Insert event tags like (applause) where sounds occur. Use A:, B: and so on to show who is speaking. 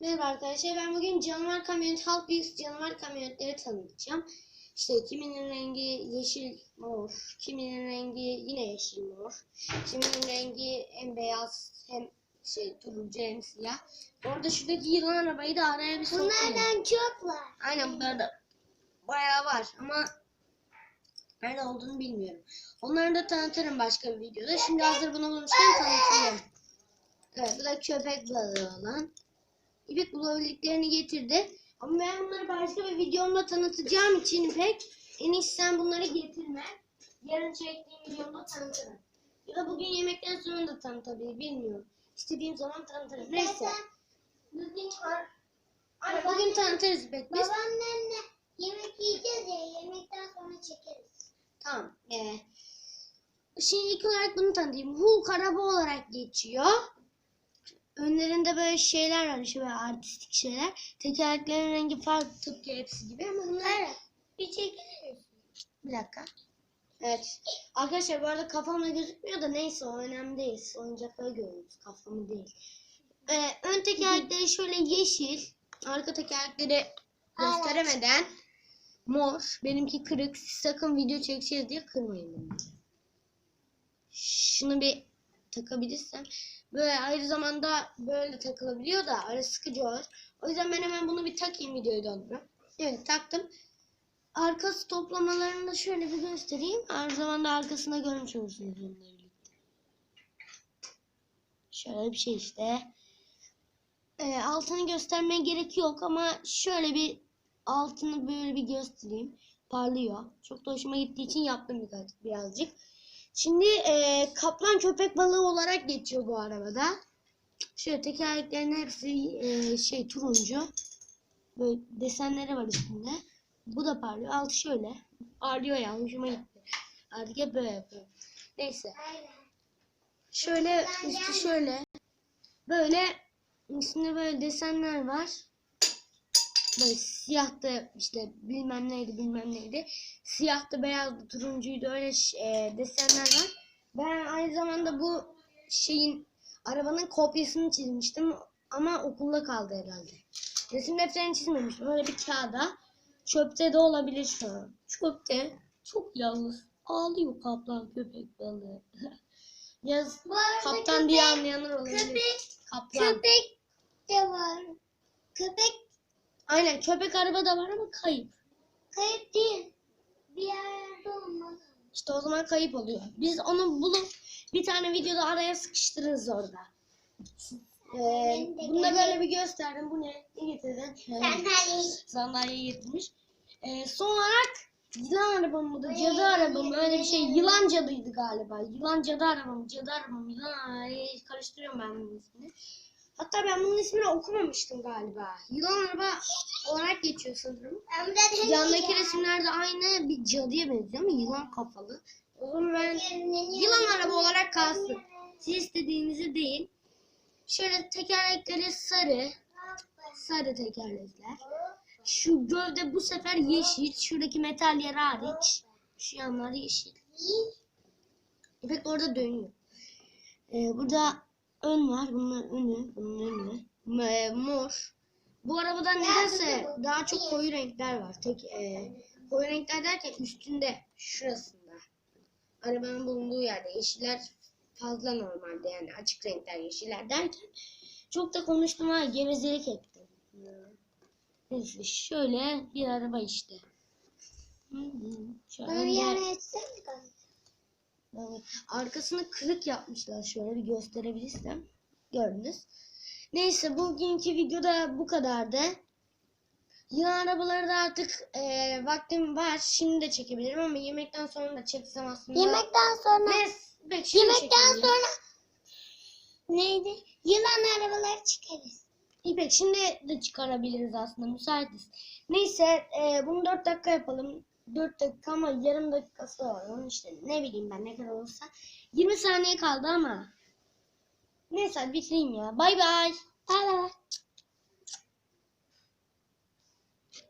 A: Merhaba arkadaşlar ben bugün canavar kamyonet halk büyük canavar kamyonetleri tanıtacağım. İşte kiminin rengi yeşil mor, kiminin rengi yine yeşil mor, kiminin rengi hem beyaz hem şey turuncu hem siyah. Orada şuradaki yılan arabayı da araya bir sokayım.
B: Bunlardan çok var.
A: Aynen bunlarda bayağı var ama nerede olduğunu bilmiyorum. Onları da tanıtırım başka bir videoda. Şimdi hazır bunu bulmuşken tanıtayım. Evet bu da köpek balığı olan. İpek bulabildiklerini getirdi. Ama ben bunları başka bir videomda tanıtacağım için İpek en iyisi sen bunları getirme. Yarın çektiğim videomda tanıtırım. Ya da bugün yemekten sonra da tanıtabilir bilmiyorum. İstediğim zaman tanıtırım. Neyse.
B: Bugün
A: Ay, bugün tanıtırız İpek biz.
B: babaannemle yemek yiyeceğiz ya yemekten sonra çekeriz.
A: Tamam. Ee, şimdi ilk olarak bunu tanıtayım. Hulk araba olarak geçiyor. Önlerinde böyle şeyler var. Şöyle artistik şeyler. Tekerleklerin rengi farklı tıpkı hepsi gibi ama bunlar...
B: Bir çekeriz.
A: Bir dakika. Evet. Arkadaşlar bu arada kafamda gözükmüyor da neyse o önemli değil. Oyuncakları görüyoruz. Kafamı değil. Ee, ön tekerlekleri şöyle yeşil. Arka tekerlekleri gösteremeden mor. Benimki kırık. Siz sakın video çekeceğiz diye kırmayın beni. Şunu bir takabilirsem. Böyle ayrı zamanda böyle takılabiliyor da ara sıkıcı olur. O yüzden ben hemen bunu bir takayım videoyu dondurup. Evet taktım. Arkası toplamalarını da şöyle bir göstereyim. Aynı zamanda arkasında görmüş olursunuz onları birlikte. Şöyle bir şey işte. Ee, altını göstermeye gerek yok ama şöyle bir altını böyle bir göstereyim. Parlıyor. Çok da hoşuma gittiği için yaptım birkaç, birazcık. Şimdi e, kaplan köpek balığı olarak geçiyor bu arabada. Şöyle tekerleklerin hepsi e, şey turuncu. Böyle desenleri var üstünde. Bu da parlıyor. Altı şöyle. Parlıyor ya. Hoşuma gitti. Artık hep böyle yapıyor. Neyse. Şöyle üstü şöyle. Böyle üstünde böyle desenler var. Böyle siyah da işte bilmem neydi bilmem neydi. Siyah da beyaz da turuncuydu öyle e, desenler var. Ben aynı zamanda bu şeyin arabanın kopyasını çizmiştim ama okulda kaldı herhalde. Resim defterini çizmemiştim. Öyle bir kağıda. Çöpte de olabilir şu an. Çöpte çok yalnız. Ağlıyor kaplan köpek balığı. (laughs) Yaz kaptan diye
B: köpek-
A: anlayanlar olabilir.
B: Köpek,
A: Kaplan.
B: köpek de var. Köpek
A: Aynen köpek araba da var ama kayıp.
B: kayıp değil. Bir yerde olmalı.
A: İşte o zaman kayıp oluyor. Biz onu bulup bir tane videoda araya sıkıştırırız orada. Ee, bunu da böyle bir gösterdim. Bu ne? Ne getirdin?
B: Sandalye.
A: Sandalye getirmiş. Ee, son olarak yılan araba mı da cadı araba mı öyle bir şey. Yılan cadıydı galiba. Yılan cadı araba mı? Cadı araba mı? Yılan Ay, karıştırıyorum ben bunun ismini. Hatta ben bunun ismini okumamıştım galiba. Yılan araba olarak geçiyor sanırım. Yandaki resimlerde aynı bir cadıya benziyor ama yılan kafalı. O zaman ben yılan araba olarak kalsın. Siz istediğinizi değil. Şöyle tekerlekleri sarı. Sarı tekerlekler. Şu gövde bu sefer yeşil. Şuradaki metal yer hariç. Şu yanlar yeşil. İpek orada dönüyor. Ee, burada ön var. Bunun önü. Bunun önü. M- mor. Bu arabada nedense daha çok koyu renkler var. Tek e, koyu renkler derken üstünde şurasında. Arabanın bulunduğu yerde yeşiller fazla normalde yani açık renkler yeşiller derken çok da konuştum ha gevezelik ettim. Neyse şöyle bir araba işte. Şöyle
B: Bana bir yana etsene.
A: Evet. Arkasını kırık yapmışlar. Şöyle bir gösterebilirsem. Gördünüz. Neyse bugünkü videoda bu kadardı. Yılan arabaları da artık e, vaktim var. Şimdi de çekebilirim ama yemekten sonra da çeksem aslında.
B: Yemekten sonra
A: Ne? Bek, şimdi
B: yemekten sonra neydi? Yılan arabaları çıkarız.
A: İpek şimdi de çıkarabiliriz aslında müsaitiz. Neyse e, bunu 4 dakika yapalım. 4 dakika ama yarım dakikası da var. Onun işte ne bileyim ben ne kadar olsa. 20 saniye kaldı ama. Neyse bitireyim ya. Bay bay.
B: Bay bay.